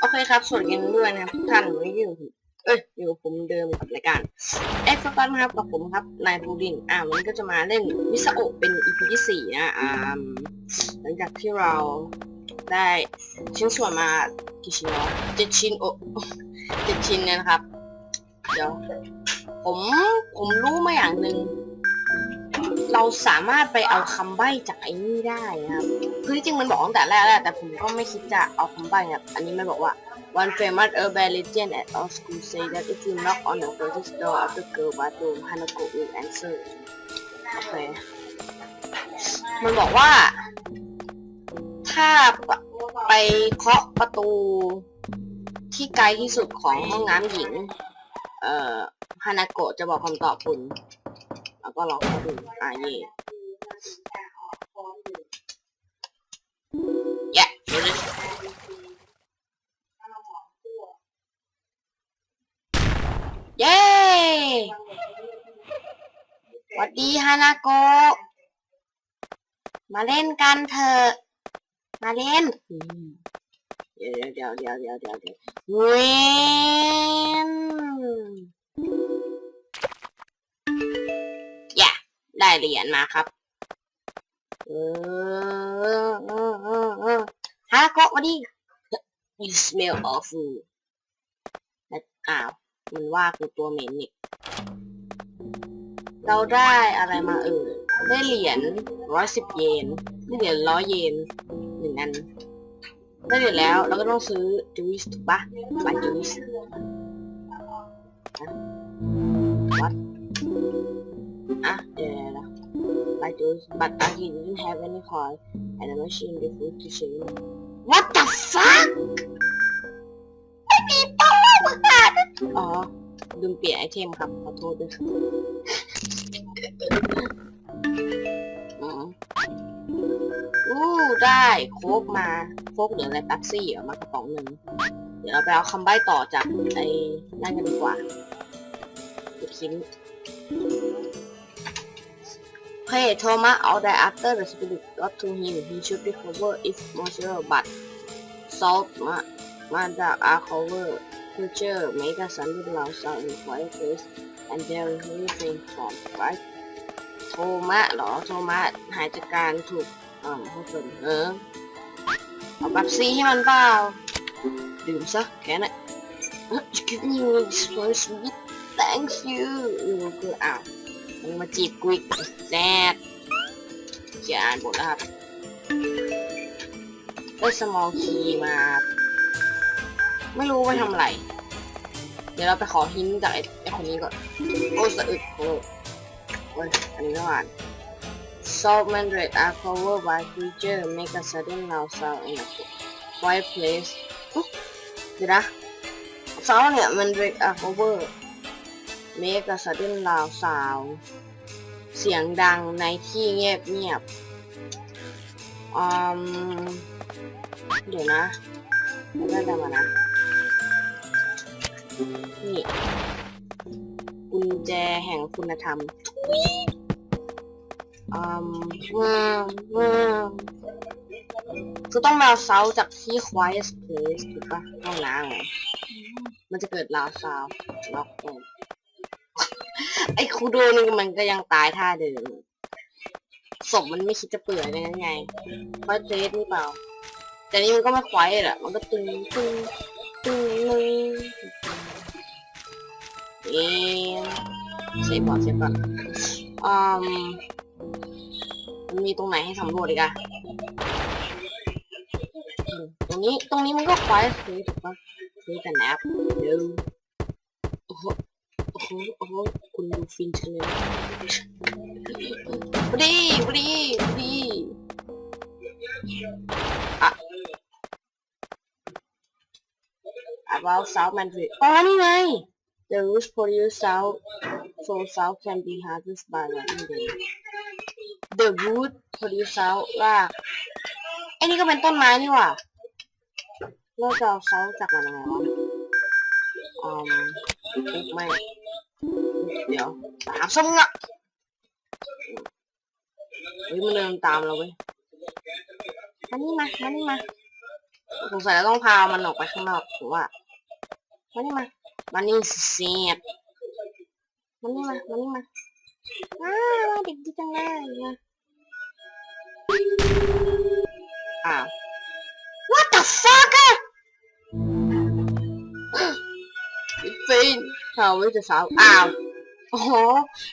โอเคครับสวัสดีกันด้วยนะครับทุกท่านวันนี้อยู่เอ้ยอยู่ผมเดิมกับรายการเอ็กซ์ฟันครับกับผมครับนายบูดินอ่าวันนี้ก็จะมาเล่นมิซาโอะเป็น EP ที่สี่นะอ่าหลังจากที่เราได้ชิ้นส่วนมากี่ชิ้นแล้วเจ็ดชิ้นโอเจ็ดชิ้นเนี่ยนะครับ เดี๋ยวผมผมรู้มาอย่างหนึ่ง เราสามารถไปเอาคำใบ้จากไอ้นี่ได้นะครับคือจริงมันบอกตั้งแต่แรกแล้วแต่ผมก็ไม่คิดจะเอาคำใบ้ครับอันนี้มันบอกว่า one famous urban legend at our school say that if you knock on the first door of the girl bathroom Hanako will answer โอเคมันบอกว่า ถ้าไปเคาะประตูที่ไกลที่สุดของห้องน้ำหญิง เอ่อฮานาโกะจะบอกคำตอบคุณ แล้วก็ลองเข้าดูอ่าเย่ Yeah, do this. เย้สวัสดีฮานาโกะมาเล่นกันเถอะ มาเล่น เดี๋ยวเดี๋ยวเดี๋ยวเดี๋ยวเดี๋ยวเดี๋ยวเวน ได้เหรียญมาครับ เออเออเออเออฮานาโกะมาดิ you smell awful แล้วอ้าวมันว่าคือตัวเหม็นนี่เราได้อะไรมาเออได้เหรียญร้อยสิบเยนได้เหรียญร้อยเยนหนึ่งอันได้เหรียญแล้วเราก็ต้องซื้อจูวิสถูกปะบัตรจูวิสวัด อะเดี๋ยวเดี๋ยวเดี๋ยว by those, but uh, he didn't have any car and a machine before to show him. What the fuck? ไม่มีเป้าประกาศอ๋อลืมเปลี่ยนไอเทมครับขอโทษด้วยครับอืมอู้ได้โคกมาโค้กหรืออะไรแป๊บซี่เหรอมากระป๋องหนึ่งเดี๋ยวเราไปเอาคำใบ้ต่อจากไอ้นั่นกันดีกว่าอีก ชิ้น Hey, Thomas out there after the spirit got to him. He should recover if possible, but salt ma mother are cover. Creature make a sound loud sound in quiet place and there is anything from right? โทมัสเหรอโทมัสหายจากการถูกอ่าผู้คนเออเอาบับซีให้มันเปล่าดื่มซะแค่นั้น You give me this one sweet thank you อือคืออ้าว มึงมาจีบกูอีกแซดเขียนอ่านบทแล้วครับได้สมอลคีมา ไม่รู้ไปทำอะไร เดี๋ยวเราไปขอหินจากไอ้ไอ้คนนี้ก่อน โอ้สะอึกโอ้ยอันนี้ไม่อ่าน Salt mandate are covered by creature make a sudden loud sound in a quiet place เดี๋ยวนะ Salt เนี่ย mandate are covered make a sudden loud sound เสียงดังในที่เงียบเงียบอืมเดี๋ยวนะไม่ได้ทำมานะ นี่กุญแจแห่งคุณธรรมอืมอืมอืมคือต้องมาเซาจากที่ quiet place ถูกปะห้องน้ำไงมันจะเกิดลาวซาวล็อกเอง ไอ้คูโดนี่มันก็ยังตายท่าเดิมศพมันไม่คิดจะเปื่อยเลยไงควายเพลสนี่เปล่า แต่นี่มันก็ไม่ควายอะมันก็ตึงตึงตึงนึงเอ๊เซฟก่อนเซฟก่อนอืมมันมีตรงไหนให้สำรวจอีกอะตรงนี้ตรงนี้มันก็ควายเพลสถูกปะเพลสแต่แนบเดี๋ยวโอ้โห อ๋ออ๋อคุณดูฟินเฉลยพอดีพอดีพอดีอะอะว้าสาวแมนเลยอ๋อนี่ไง The roots produced south from south can be harvested by lightning. The root produced south ว่าไอ้นี่ก็เป็นต้นไม้นี่ว่ะเราจะเอาเซาจากมันยังไงวะอืมไม่ เดี๋ยวตามส้มอะเฮ้ยมันเดินตามเราเว้ยมานี่มามานี่มาสงสัยเราต้องพามันออกไปข้างนอกหรือว่ามานี่มามานี่เสียดมานี่มามานี่มาอ้าวเด็กดีจังเลยมาอ้าว what the fuck อะฟินเขาไว้จะสาวอ้าว อ๋อ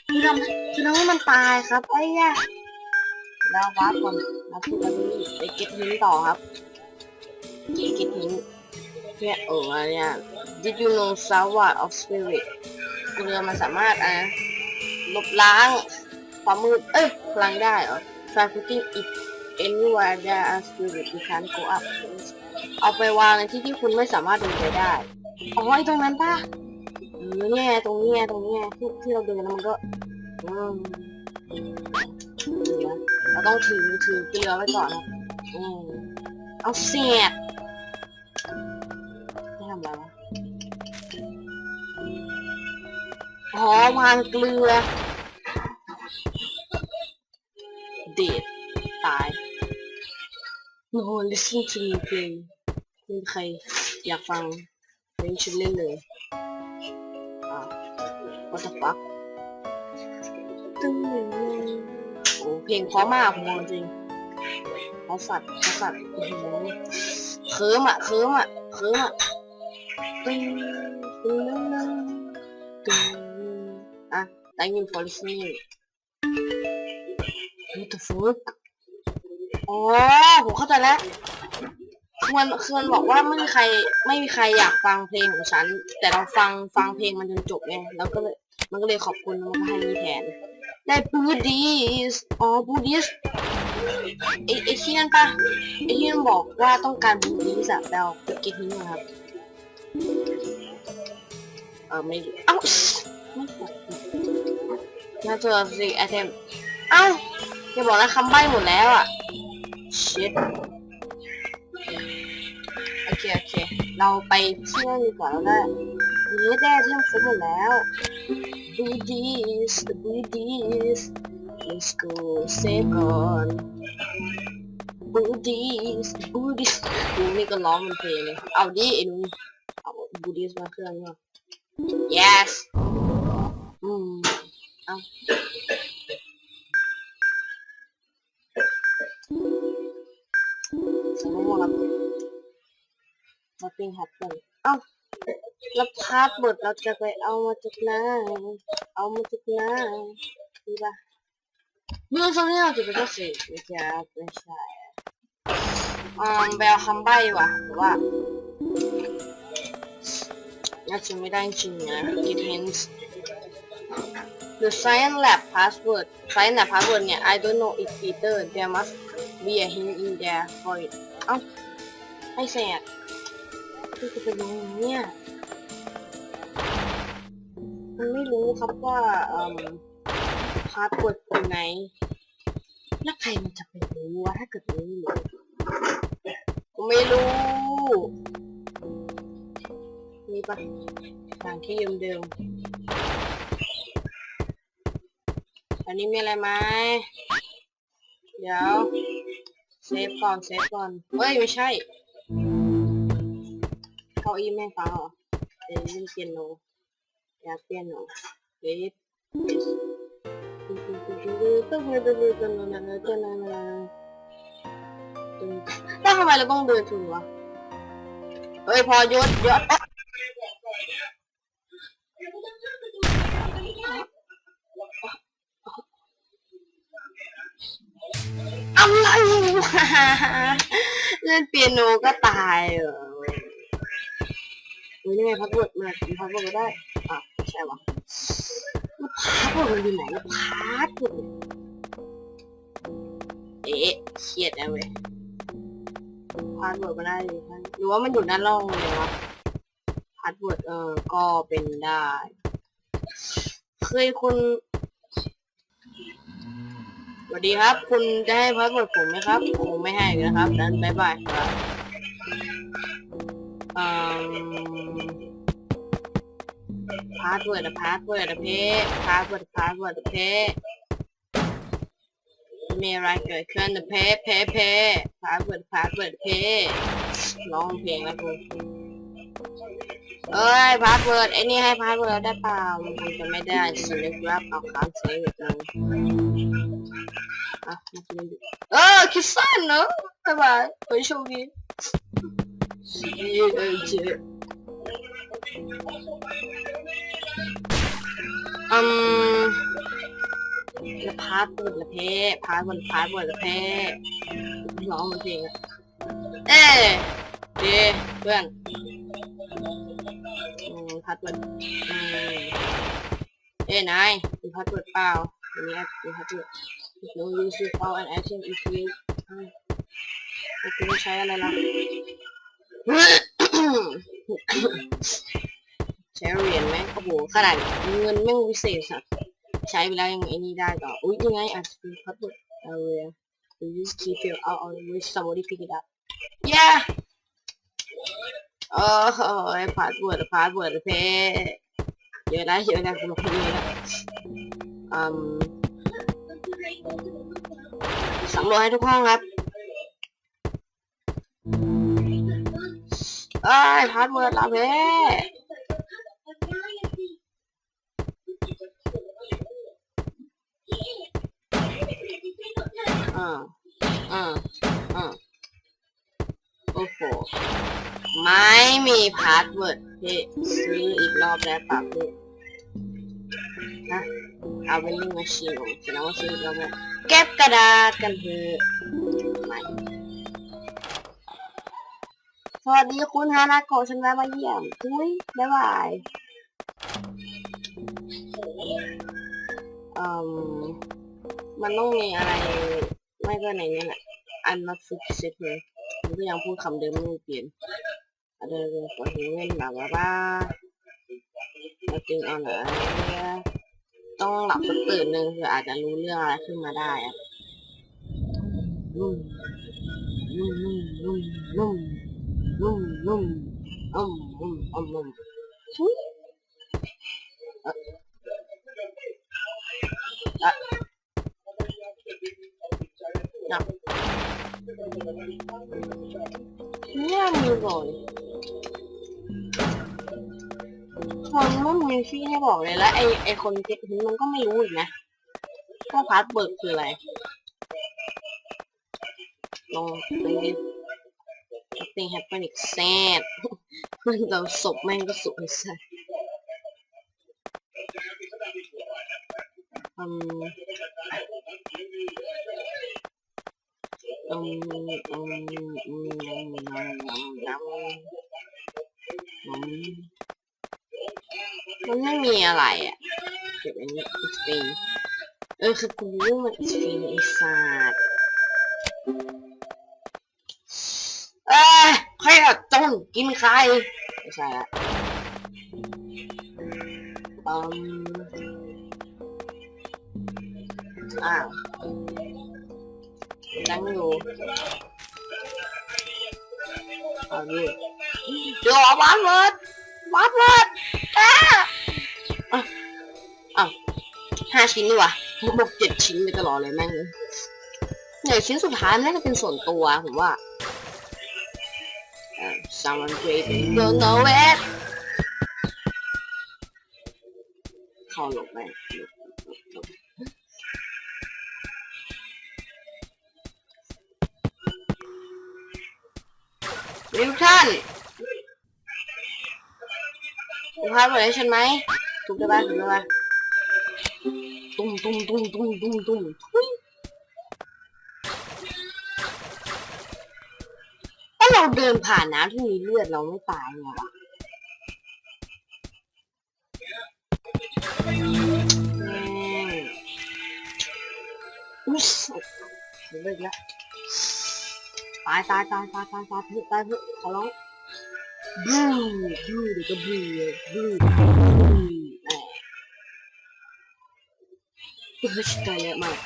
คือทำคือทำให้มันตายครับไอ้ยะแล้ววัดก่อนแล้วพูดกันนี่ไปเก็ตหินต่อครับ เก็ตเก็ตหินเนี่ยเอออะไรเนี่ย Did you know Sour of Spirit เกลือมันสามารถอะลบล้างความมืด เอ้ยพลังได้เหรอ Try putting it anywhere there are spirit you can't go up เอาไปวางในที่ที่คุณไม่สามารถเดินไปได้ อ๋อไอตรงนั้นป่ะ นี่ยตรงนี้ยตรงนี้ยที่ที่เราเดินแล้วมันก็อืมเดี๋ยวนะเราต้องถือถือเกลือไว้ก่อนนะอืมเอาเสียดไม่ทำอะไรวะอ๋อวางเกลือ เด็ดตาย No listen to me play ไม่ใครอยากฟังเพลงฉันเล่นเลย what the fuck ตึ้งหนึ่งโอ้เพลงเพราะมากผมจริงเขาะสัตว์เขาะสัตว์โอ้โหเคิร์มอะเคิร์มอะเคิร์มอะตึ้งตึ้งตึ้งตึ้งตึ้งอะ thank you for listening what the fuck อ๋อผมเข้าใจแล้วมันคือมันบอกว่าไม่มีใครไม่มีใครอยากฟังเพลงของฉัน แต่เราฟังฟังเพลงมันจนจบไงแล้วก็เลย มันก็เลยขอบคุณแล้วมันก็ให้นี่แทน ได้บูดีสอ๋อบูดิสไอไอที่นั่นปะไอที่มันบอกว่าต้องการบูดิสอะแปลว่าเก็ตนี้นะครับ เออไม่เอ้าไม่กดน่าจะสิไอเทมเอ้าอย่าบอกนะคำใบ้หมดแล้วอะ shit โอเคโอเค เราไปเที่ยวดีกว่าแล้วนะนี่ได้เที่ยวครบหมดแล้ว Booties the booties let's go save on Booties booties ดูนี่ก็ร้องเป็นเพลงเลย เอาดิไอ้หนุ่มเอา Booties มาเครื่องเนาะ yes อืม เอาสมมติว่าเรา nothing happen เอ้า แล้วพาสเวิร์ดเราจะไปเอามาจากไหนเอามาจากไหนดีป่ะเมื่อสักนี้เราจะไปก็สิไม่ใช่ไม่ใช่อ่าแบลคำใบ้ว่ะหรือว่าน่าจะไม่ได้จริงนะ it hints the science lab password science lab password เนี่ย I don't know it either there must be a hint in there for it เอ้าไม่แสกที่จะไปรู้เนี่ย ไม่รู้ครับว่าพาสเวิร์ดอยู่ไหน แล้วใครมันจะไปรู้วะถ้าเกิดนไม่รู้กูไม่รู้นี่ปะทางที่เดิมๆอันนี้มีอะไรไหมเดี๋ยวเซฟก่อนเซฟก่อนเฮ้ย ไม่ใช่เก้าอี้แม่งฟังเหรอเดี๋ยเล่นเปียโน ยากเปียนหนูเดฟแล้วทำไมเราต้องเดินถึงวะเฮ้ยพอยศยศอะไรวะเล่นเปียโนก็ตายเหรอเฮ้ยนี่ไงพัดเวิร์ดมาพัดเวิร์ดก็ได้ อะใช่วะพาสเวิร์ดมันอยู่ไหนพาสเวิร์ดเอ๊ะเครียดนะเว้ยพาสเวิร์ดมันได้อยู่ท่านหรือว่ามันอยู่ด้านล่างเลยวะพาสเวิร์ดเออก็เป็นได้ เคยคุณสวัสดีครับ คุณจะให้พาสเวิร์ดผมไหมครับผมไม่ให้นะครับนั้นบายบายครับอืม พาสเวิร์ดอะพาสเวิร์ดอะเพพาสเวิร์ดพาสเวิร์ดอะเพมีอะไรเกิดขึ้นอะเพเพเพพาสเวิร์ดพาสเวิร์ดเพร้องเพลงแล้วกูเอ้ยพาสเวิร์ดไอ้นี่ให้พาสเวิร์ดได้เปล่ามันคงจะไม่ได้สินะครับเอาค้างเซฟอีกนึงอ่าเออคิดสั้นเนอะบ๊ายบายไปโชคดีเย้เจ๊ อืมพาร์ทบนละเพพาร์ทบนพาร์ทบนละเพร้องมันเพลงอะเอ๊ดเพื่อนพาร์ทบนเอ้นายมีพาร์ทบนเปล่ามีแอปมีพาร์ทบน no use with all an action if you ไม่ใช้อะไรละ ใช้เหรียญไหมโอ้โหขนาดเงินแม่งวิเศษสัตว์ใช้ไปแล้วยังไอ้นี่ได้ต่ออุ้ยยังไงอาจจะเป็นพาสเวิร์ด area you use key fill out on which somebody pick it up yeah โอ้โหพาสเวิร์ดพาสเวิร์ดเพเยอะนะเยอะนะคุณบอกเยอะนะอืมสำรวจให้ทุกห้องครับ เอ้ยพาสเวิร์ดละเพอ่าอ่าอ่าโอ้โห ไม่มีพาสเวิร์ดพี่ซื้ออีกรอบแล้วปะพี่นะเอาไปลิงมาชิมผมแสดงว่าซื้ออีกรอบแล้วเก็บกระดาษกันเถอะไม่ สวัสดีคุณฮานาโกะฉันแวะมาเยี่ยมทุยบ๊ายบายอืมมันต้องมีอะไร ไม่ก็ในนี้แหละ I'm not fit to sit here มันก็ยังพูดคำเดิมไม่เปลี่ยนอะไรเลยขอถึงเงินแบบว่าบ้าเราจริงเอาหน่อยต้องหลับสักตื่นหนึ่งคืออาจจะรู้เรื่องอะไรขึ้นมาได้อะนุ่มนุ่ม Nom, nom, nom, nom, nom, nom. À. À. Nào. Nha nhiều rồi. คนรุ่นวินฟี่ให้บอกเลยแล้วไอไอคนเจ็บนี้มันก็ไม่รู้อีกนะว่าพาสเบิร์ดคืออะไรลองดูดิ something happen อีกแซดมันเราศพแม่งก็สุดเลยแซดอืมอืมอืมอืมอืมอืมอืมมันไม่มีอะไรอะเก็บอันนี้อีสปีเออคือกูมันอีสปีไอ้สัตว์เอ้ ยใครอะจนกินใครไม่ใช่ละอืมอ้าวยังอยู่เอาดิเดี๋ยววัดเวิร์ดวัดเวิร์ดอะอะอะห้าชิ้นดีกว่าผมบอกเจ็ดชิ้นไปตลอดเลยแม่งเลยเนี่ยชิ้นสุดท้ายมันน่าจะเป็นส่วนตัวผมว่าเอ่อ someone great don't know it เข้าหลบไปหลบหลบหลบนิวทันดูภาพหมดเลยใช่ไหมถูกได้ปะถูกได้ปะตุ้มตุ้มตุ้มตุ้มตุ้มตุ้ม เราเดินผ่านน้ำที่มีเลือดเราไม่ตายไงวะแม่งอุ้ยเลิกแล้วตายตายตายตายตายตายเพื่อตายเพื่อขอร้องบูบูเดี๋ยวก็บลูบูบูแหมอุ้ยตายเยอะมาก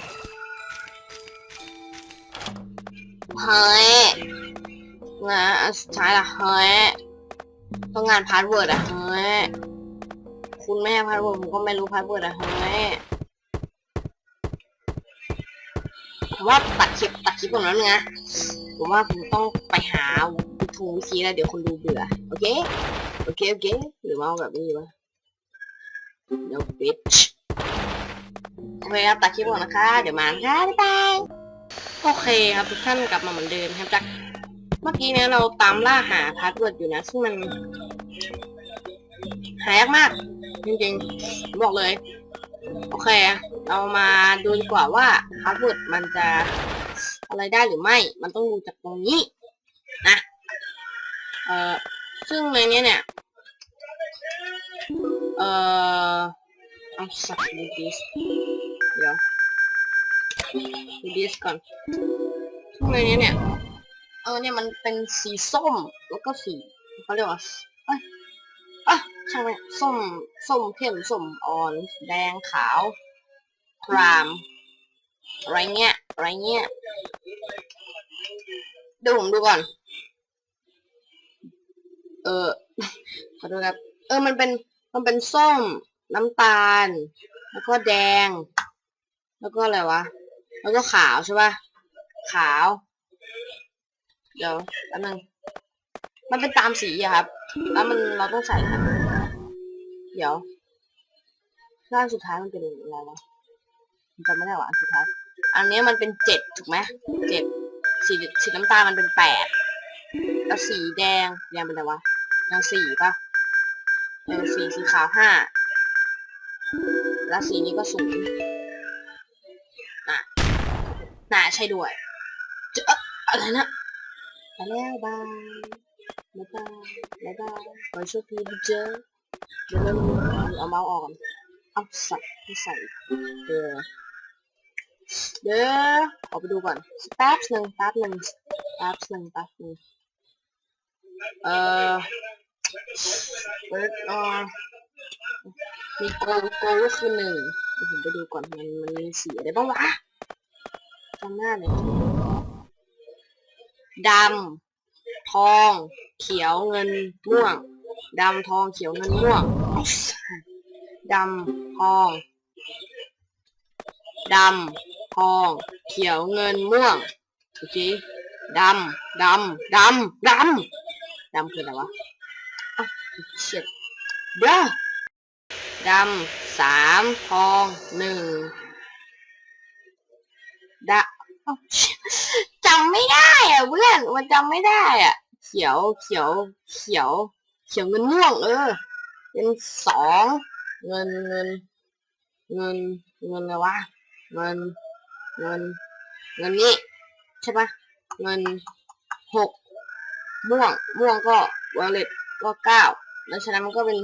เฮ้ย งานอันสุดท้ายละเฮ้ยต้องงานพาสเวิร์ดอะเฮ้ยคุณแม่พาสเวิร์ดผมก็ไม่รู้พาสเวิร์ดอะเฮ้ยผมว่าตัดคลิปตัดคลิปตรงนั้นไงผมว่าผมต้องไปหาโททงวิธีแล้วเดี๋ยวคนดูเบื่อโอเคโอเคโอเคหรือว่าเอาแบบนี้วะ no bitch โอเคครับตัดคลิปก่อนนะคะ เดี๋ยวมานะคะบ๊ายบายโอเคครับทุกท่านกลับมาเหมือนเดิมครับจาก เมื่อกี้เนี่ยเราตามล่าหาพาสเวิร์ดอยู่นะ ซึ่งมัน หายากมาก จริงๆ บอกเลย โอเค เรามาดูดีกว่าว่าพาสเวิร์ดมันจะอะไรได้หรือไม่ มันต้องดูจากตรงนี้ นะ เอ่อ ซึ่งในนี้เนี่ย เอ่อเอาสักดูดิสเดี๋ยวดูดิสก่อน ซึ่งในนี้เนี่ย ออเนี่ยมันเป็นสีส้มแล้วก็สีเขาเรียกว่าเอ้ยอะช่างมันส้มส้มเข้มส้มอ่อน แดงขาวคราม อะไรเงี้ยอะไรเงี้ยเดี๋ยวผมดูก่อน เออขอโทษครับ เออมันเป็นมันเป็นส้ม น้ำตาล แล้วก็แดง แล้วก็อะไรวะ แล้วก็ขาวใช่ปะขาว เดี๋ยวแป๊บนึงมันเป็นตามสีอะครับ แล้วมันเราต้องใส่ครับเดี๋ยวด้านสุดท้ายมันเป็นอะไรวะจำไม่ได้ว่าอันสุดท้าย อันนี้มันเป็นเจ็ดถูกไหมเจ็ดสีสีน้ำตาลมันเป็นแปดแล้วสีแดงแดงเป็นอะไรวะยังสี่ป่ะเออสีสีขาวห้าแล้วสีนี้ก็ศูนย์น่ะน่ะใช่ด้วยเจะอะไรนะ ไปแล้วบายบายบายบายบายขอโชคดีเจอเดี๋ยวเราเอาเมาส์ออกก่อนเอาใส่ให้ใส่เออเดี๋ยวออกไปดูก่อนแป๊บหนึ่งแป๊บหนึ่งแป๊บหนึ่งแป๊บหนึ่งเอ่อเปิดอ่ามีโกโกก็คือหนึ่งเดี๋ยวผมไปดูก่อนมันมันมีสีอะไรบ้างวะจำหน้าเลย ดำทองเขียวเงินม่วงดำทองเขียวเงินม่วงดำทองดำทองเขียวเงินม่วงโอเคดำดำดำดำดำคืออะไรวะอ้าวเช็ดเด้อดำสามทองหนึ่งดะ อ้าวจำไม่ได้อะเพื่อนมันจำไม่ได้อะ เขียวเขียวเขียว เขียวเงินม่วงเออเป็นสองเงินเงินเงินเงินอะไรวะเงินเงินเงินนี้ใช่ปะเงินหกม่วงม่วงก็วอลเล็ตก็เก้าแล้วฉะนั้นมันก็เป็น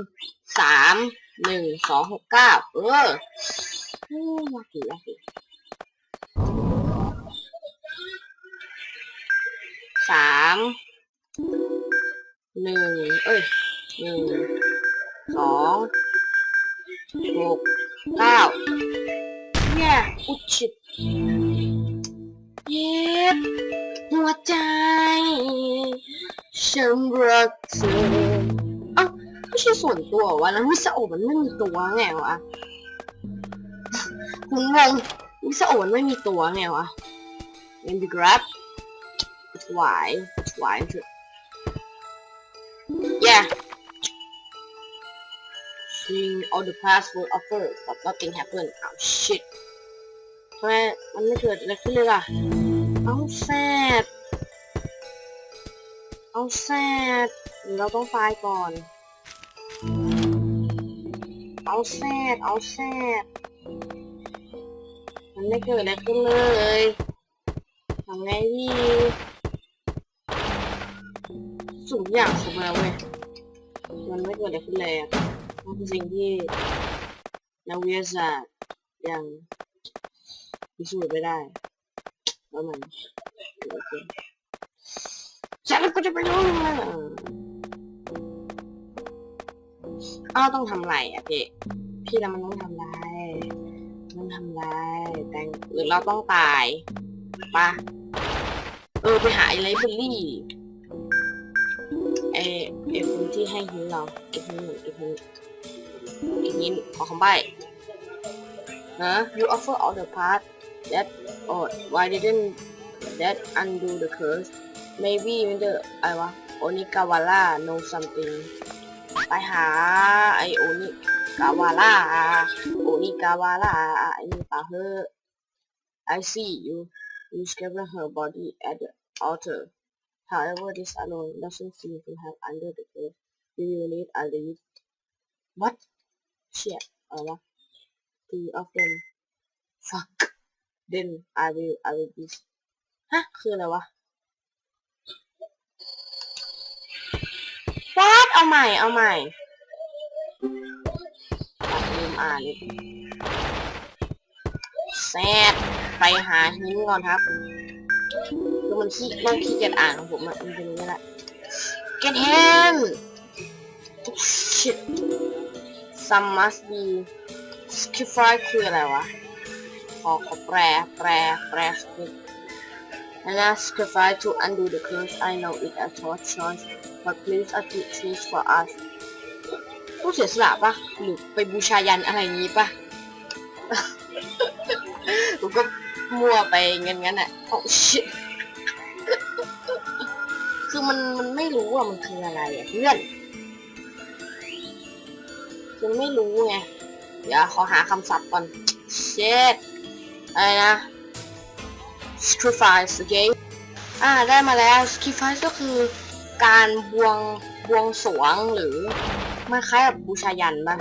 สามหนึ่งสองหกเก้าเอออืมยากดียาก สามหนึ่งเอ้ยหนึ่งสองหกเก้าเนี่ยอุชิดเย็บหัวใจฉันรักเธอเอ้าไม่ใช่ส่วนตัววะแล้วมิสโอมันไม่มีตัวไงวะคุณงงมิสโอมันไม่มีตัวไงวะ in the grab why it's why yeah seeing all the past were offered but nothing happened oh shit ทำไมมันไม่เกิดอะไรขึ้นเลยล่ะเอาแซดเอาแซดหรือเราต้องตายก่อน เอาแซดเอาแซดมันไม่เกิดอะไรขึ้นเลยทำไงดี สุ่มอย่างสุ่มแล้วเว้ย มันไม่เกิดอะไรขึ้นเลยอะมันคือสิ่งที่นักวิทยาศาสตร์ยังพิสูจน์ไม่ได้ว่ามันเกิดอะไรขึ้นฉันก็จะไปรู้มันอ้าวต้องทำไรอะพี่พี่แล้วมันต้องทำไรต้องทำไรแต่งหรือเราต้องตายปะเออไปหาไอ้ไลบรารี่ ไอ้คนที่ให้หินเราไอ้หินไอ้หินไอ้หินขอคำใบ้นะ you offer all the part that or why didn't that undo the curse maybe มันจะอะไรวะโอนิกาวาร่า know something ไปหาไอโอนิกาวาร่าโอนิกาวาร่าไอนี่ปะเฮอ I see you you scatter her body at the altar however this alone doesn't seem to have under the curse you will need a lead what shit อะไรวะ three of them fuck then I will I will be ฮะคืออะไรวะ what เอาใหม่เอาใหม่ลืมอ่านแซดไปหาหินก่อนครับ คือมันขี้มันขี้เกียจอ่านของผมอะมันเป็นอย่างนี้แหละ get him shit some must be sacrifice คืออะไรวะ ขอขอแปลแปลแปลสกิ And I sacrifice to undo the curse. I know it a tough choice, but please a good choice for us. ผู้เสียสละปะหรือไปบูชายันอะไรอย่างนี้ปะผมก็มั่วไปงั้นงั้นอะโอ้ชิต คือมันมันไม่รู้ว่ามันคืออะไรอะเพื่อนคือไม่รู้ไงเดี๋ยวขอหาคำศัพท์ก่อน shit อะไรนะ sacrifice again อ่าได้มาแล้ว sacrifice ก็คือการบวงบวงสรวงหรือมันคล้ายกับบูชายันปะ